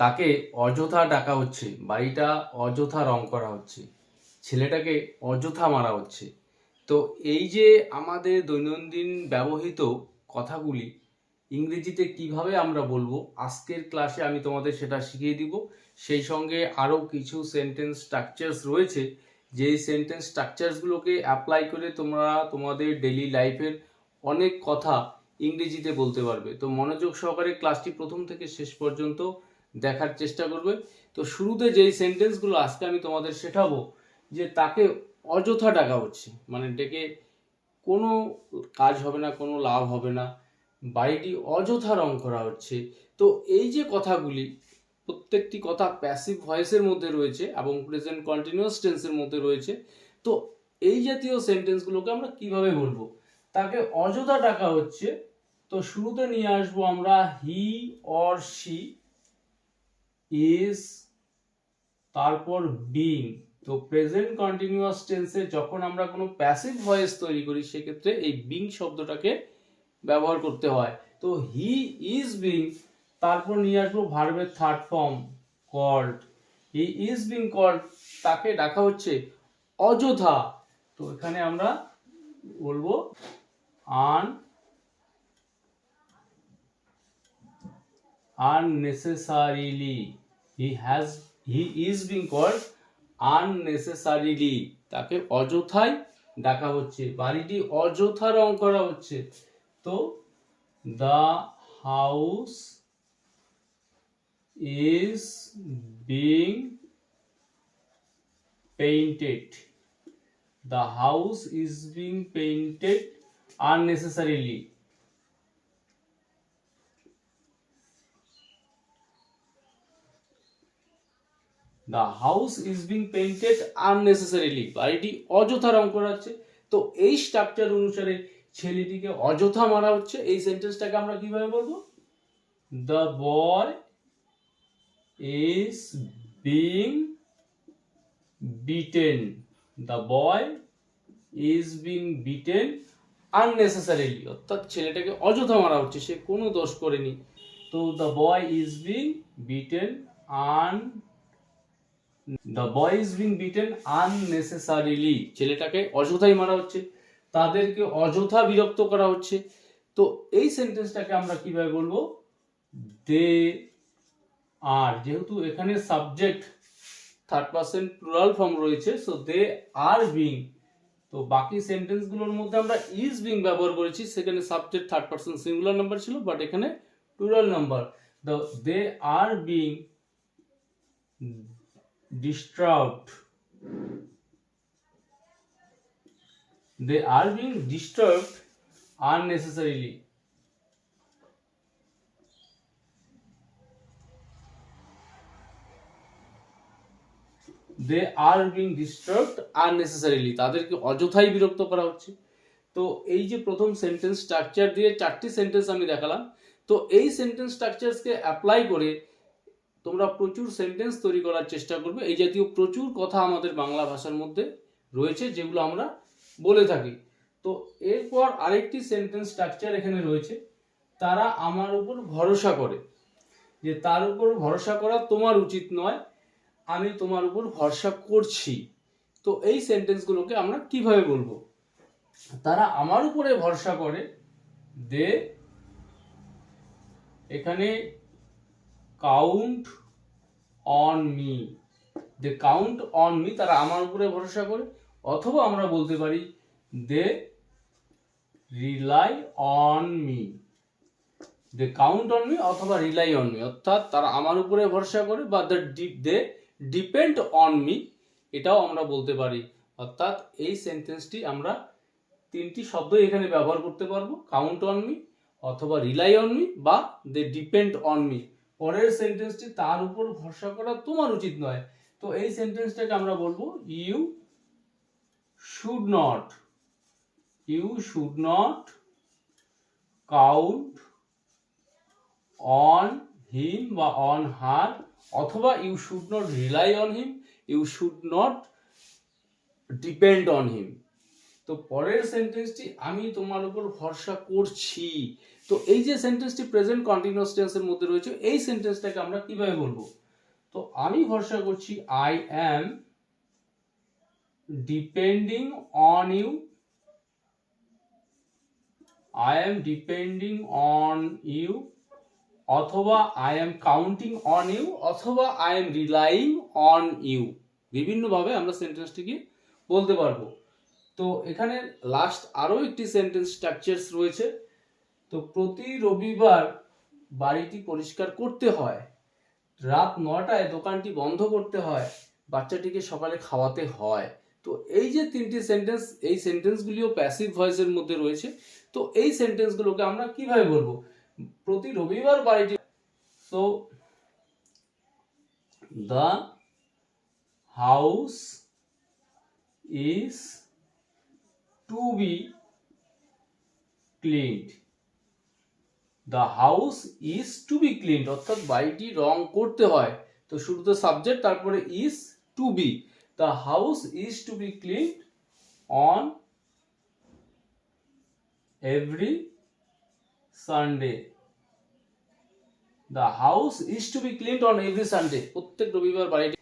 তাকে অযথা ডাকা হচ্ছে, বাড়িটা অযথা রং করা হচ্ছে, ছেলেটাকে অযথা মারা হচ্ছে। তো এই যে আমাদের দৈনন্দিন ব্যবহৃত কথাগুলি, ইংরেজিতে কীভাবে আমরা বলব, আজকের ক্লাসে আমি তোমাদের সেটা শিখিয়ে দিব। সেই সঙ্গে আরও কিছু সেন্টেন্স স্ট্রাকচার্স রয়েছে, যেই সেন্টেন্স স্ট্রাকচার্সগুলোকে অ্যাপ্লাই করে তোমরা তোমাদের ডেলি লাইফের অনেক কথা ইংরেজিতে বলতে পারবে। তো মনোযোগ সহকারে ক্লাসটি প্রথম থেকে শেষ পর্যন্ত দেখার চেষ্টা করবে। তো শুরুতে যেই সেন্টেন্সগুলো আজকে আমি তোমাদের শেখাবো, যে তাকে অযথা ডাকা হচ্ছে। মানে ডেকে কোনো কাজ হবে না, কোনো লাভ হবে না, বাড়িটি অযথা রং করা হচ্ছে। তো এই যে কথাগুলি, প্রত্যেকটি কথা প্যাসিভ ভয়েসের মধ্যে রয়েছে এবং প্রেজেন্ট কন্টিনিউয়াস টেন্সের মধ্যে রয়েছে। তো এই জাতীয় সেন্টেন্সগুলোকে আমরা কীভাবে বলব? তাকে অযথা ডাকা হচ্ছে। তো শুরুতে নিয়ে আসব আমরা হি অর শি ইজ তারপর বিং তো প্রেজেন্ট কন্টিনিউয়াস টেন্সে যখন আমরা কোনো প্যাসিভ ভয়েস তৈরি করি, সেক্ষেত্রে এই বিং শব্দটাকে ব্যবহার করতে হয়। তো হি ইজ বিং তারপর নিয়ে আসব ভার্বের third form called he is being called তাকে ডাকা হচ্ছে অযথা। তো এখানে আমরা বলব আন unnecessarily he has he is being called unnecessarily তাকে অযথাই ডাকা হচ্ছে বাড়িটি অযথা রং করা হচ্ছে তো the house is being painted the house is being painted unnecessarily the house is being painted unnecessarily বাড়িটি অযথা রং করা হচ্ছে। তো এই স্ট্রাকচার অনুসারে ছেলেটিকে অযথা মারা হচ্ছে। এই সেন্টেন্সটাকে আমরা কীভাবে বলব? The boy is being beaten the boy is being beaten unnecessarily অর্থাৎ ছেলেটাকে অযথা মারা হচ্ছে। সে কোনো দোষ করেনি। তো the boy is being beaten an the boy is being beaten unnecessarily ছেলেটাকে অযথাই মারা হচ্ছে। তাদেরকে অযথা বিরক্ত করা হচ্ছে। তো এই সেন্টেন্সটাকে আমরা কীভাবে বলব? দে আর যেহেতু এখানে subject third person plural form রয়েছে সো দে আর বিং তো বাকি সেন্টেন্সগুলোর মধ্যে আমরা ইজ বিং ব্যবহার করেছি। সেখানে subject third person singular number ছিল বাট এখানে plural number the they are being disturbed they are being disturbed unnecessarily. They are being disturbed unnecessarily তাদেরকে অযথাই বিরক্ত করা হচ্ছে। তো এই যে প্রথম সেন্টেন্স স্ট্রাকচার দিয়ে চারটি সেন্টেন্স আমি দেখালাম। তো এই সেন্টেন্স স্ট্রাকচারসকে অ্যাপ্লাই করে তোমরা প্রচুর সেন্টেন্স তৈরি করার চেষ্টা করবে। এই জাতীয় প্রচুর কথা আমাদের বাংলা ভাষার মধ্যে রয়েছে, যেগুলো আমরা বলে থাকি। তো এরপর আরেকটি সেন্টেন্স স্ট্রাকচার এখানে রয়েছে। তারা আমার উপর ভরসা করে। যে তার উপর ভরসা করা তোমার উচিত নয়, আমি তোমার উপর ভরসা করছি। তো এই সেন্টেন্সগুলোকে আমরা কীভাবে বলব? তারা আমার উপরে ভরসা করে, দে, এখানে count on me they count on me তারা আমার উপরে ভরসা করে, অথবা আমরা বলতে পারি they rely on me they count on me অথবা রিলাই অন মি অর্থাৎ তারা আমার উপরে ভরসা করে বা they they depend on me এটাও আমরা বলতে পারি। অর্থাৎ এই সেন্টেন্সটি আমরা তিনটি শব্দ এখানে ব্যবহার করতে পারব কাউন্ট অন মি অথবা রিলাই অন মি বা দে ডিপেন্ড অন মি পরের সেন্টেন্সটি তার উপর ভরসা করা তোমার উচিত নয়। তো এই সেন্টেন্সটাকে আমরা বলব you should not you should not count on him বা অন হার অথবা you should not rely on him you should not depend on him তো পরের সেন্টেন্সটি আমি তোমার উপর ভরসা করছি। তো এই যে সেন্টেন্সটি প্রেজেন্ট কন্টিনিউয়াস টেন্সের মধ্যে রয়েছে, এই সেন্টেন্সটাকে আমরা কীভাবে বলব? তো আমি ভরসা করছি I am depending on you I am depending on you অথবা I am counting on you অথবা I am relying on you বিভিন্নভাবে আমরা সেন্টেন্সটিকে বলতে পারব। তো এখানে লাস্ট আরও একটি সেন্টেন্স স্ট্রাকচার্স রয়েছে। তো প্রতি রবিবার বাড়িটি পরিষ্কার করতে হয়। রাত নটায় দোকানটি বন্ধ করতে হয়, বাচ্চাটিকে সকালে খাওয়াতে হয়। তো এই যে তিনটি সেন্টেন্স এই সেন্টেন্সগুলিও প্যাসিভ ভয়েসের মধ্যে রয়েছে। তো এই সেন্টেন্সগুলোকে আমরা কীভাবে বলব? প্রতি রবিবার বাড়িটি so the house is to be cleaned the house is to be cleaned অর্থাৎ বাড়িটি রং করতে হয়। তো শুরুতে সাবজেক্ট তারপরে is to be the house is to be cleaned on every Sunday the house is to be cleaned on every Sunday প্রত্যেক রবিবার বাড়িটি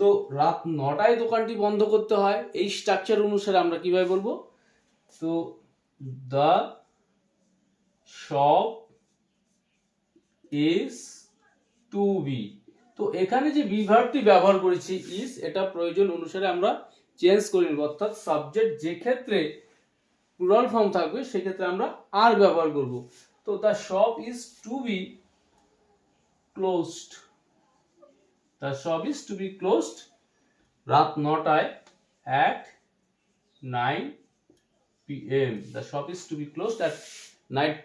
তো রাত নটায় দোকানটি বন্ধ করতে হয়। এই স্ট্রাকচার অনুসারে আমরা কীভাবে বলব? তো the shop is to be. তো এখানে যে বিভার্বটি ব্যবহার করেছি, ইজ, এটা প্রয়োজন অনুসারে আমরা চেঞ্জ করে নেব। অর্থাৎ সাবজেক্ট যে ক্ষেত্রে প্লুরাল ফর্ম থাকবে, সেক্ষেত্রে আমরা আর ব্যবহার করব। তো the shop is to be closed. The shop is to be closed রাত নটায় at nine PM the shop is to be closed at night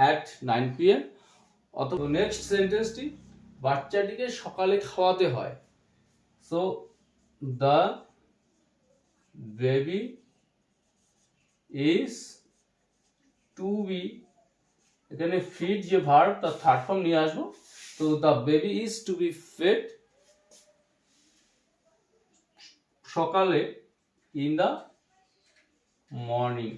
at nine PM অথবা নেক্সট সেন্টেন্সটি বাচ্চাটিকে সকালে খাওয়াতে হয়। So the baby is to be এখানে feed যে ভার্ব তার থার্ড ফর্ম নিয়ে আসব। তো the baby is to be fed সকালে ইন দ্য মর্নিং।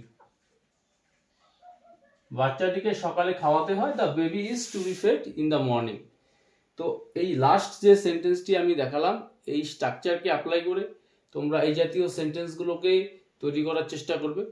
বাচ্চাটিকে সকালে খাওয়াতে হয় the baby is to be fed in the morning তো এই লাস্ট যে সেন্টেন্সটি আমি দেখালাম, এই স্ট্রাকচারকে অ্যাপ্লাই করে তোমরা এই জাতীয় সেন্টেন্সগুলোকে তৈরি করার চেষ্টা করবে।